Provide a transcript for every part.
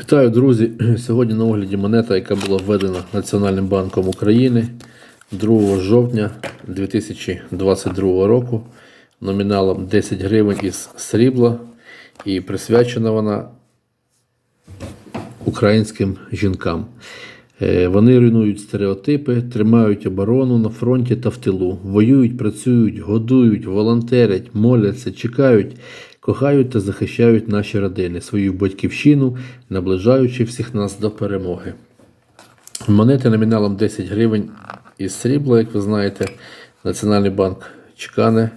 Вітаю, друзі! Сьогодні на огляді монета, яка була введена Національним банком України 2 жовтня 2022 року номіналом 10 гривень із срібла і присвячена вона українським жінкам. Е, Вони руйнують стереотипи, тримають оборону на фронті та в тилу, воюють, працюють, годують, волонтерять, моляться, чекають, кохають та захищають наші родини, свою батьківщину, наближаючи всіх нас до перемоги. Монети номіналом 10 гривень із срібла, як ви знаєте, Національний банк чекане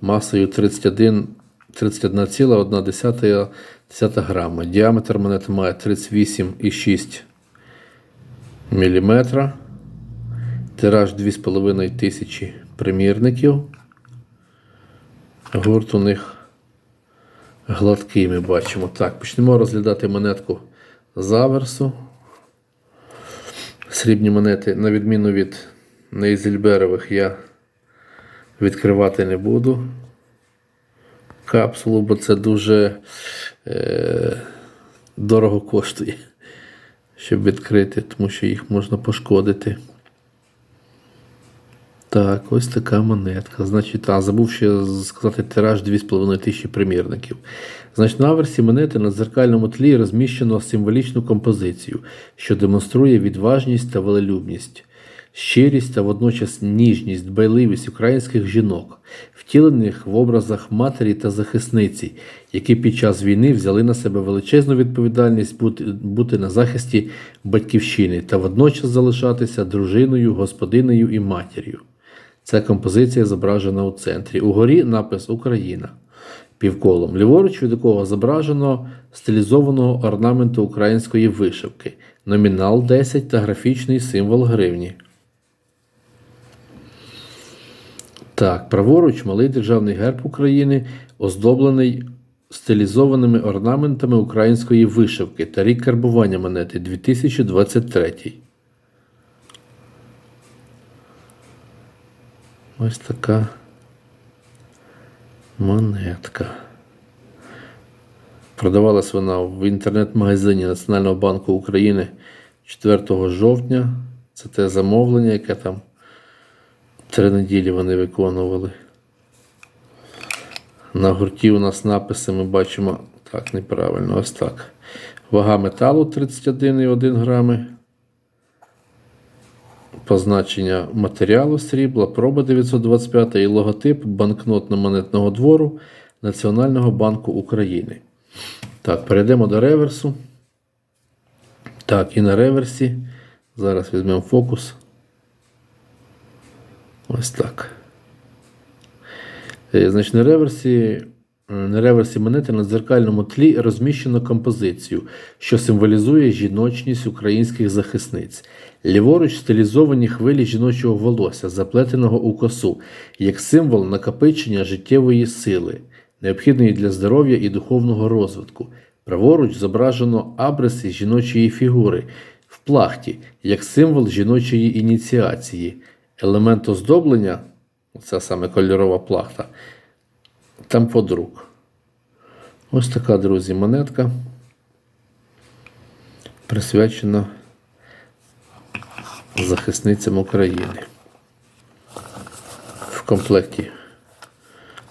масою 31 31,1 грама. Діаметр монети має 38,6 мм. Тираж 2,5 тисячі примірників. Гурт у них гладкий, ми бачимо. Так, почнемо розглядати монетку заверсу. Срібні монети, на відміну від Нейзельберових, я відкривати не буду капсулу, бо це дуже е, дорого коштує, щоб відкрити, тому що їх можна пошкодити. Так, ось така монетка. Значить, а, забув ще сказати тираж 2,5 тисячі примірників. Значить, на аверсі монети на дзеркальному тлі розміщено символічну композицію, що демонструє відважність та велелюбність, щирість та водночас ніжність, дбайливість українських жінок, втілених в образах матері та захисниці, які під час війни взяли на себе величезну відповідальність бути на захисті батьківщини та водночас залишатися дружиною, господинею і матір'ю. Ця композиція зображена у центрі. Угорі напис Україна півколом. Ліворуч від якого зображено стилізованого орнаменту української вишивки, номінал 10 та графічний символ гривні. Так, праворуч малий державний герб України, оздоблений стилізованими орнаментами української вишивки та рік карбування монети 2023. Ось така монетка. Продавалась вона в інтернет-магазині Національного банку України 4 жовтня. Це те замовлення, яке там три неділі вони виконували. На гурті у нас написи ми бачимо так, неправильно, ось так. Вага металу 31,1 грами. Позначення матеріалу срібла, проба 925 і логотип банкнотно-монетного двору Національного банку України. Так, перейдемо до реверсу. Так, і на реверсі. Зараз візьмемо фокус. Ось так. Е, Значить, на реверсі, на реверсі монети на дзеркальному тлі розміщено композицію, що символізує жіночність українських захисниць. Ліворуч стилізовані хвилі жіночого волосся, заплетеного у косу, як символ накопичення життєвої сили, необхідної для здоров'я і духовного розвитку. Праворуч зображено абриси жіночої фігури в плахті, як символ жіночої ініціації. Елемент оздоблення, це саме кольорова плахта, там подруг. Ось така, друзі, монетка присвячена захисницям України. В комплекті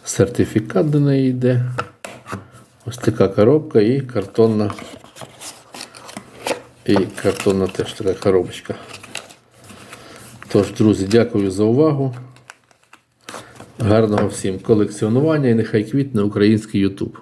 сертифікат до неї йде. Ось така коробка і картонна. І картонна теж така коробочка. Тож, друзі, дякую за увагу. Гарного всім колекціонування і нехай квітне український YouTube.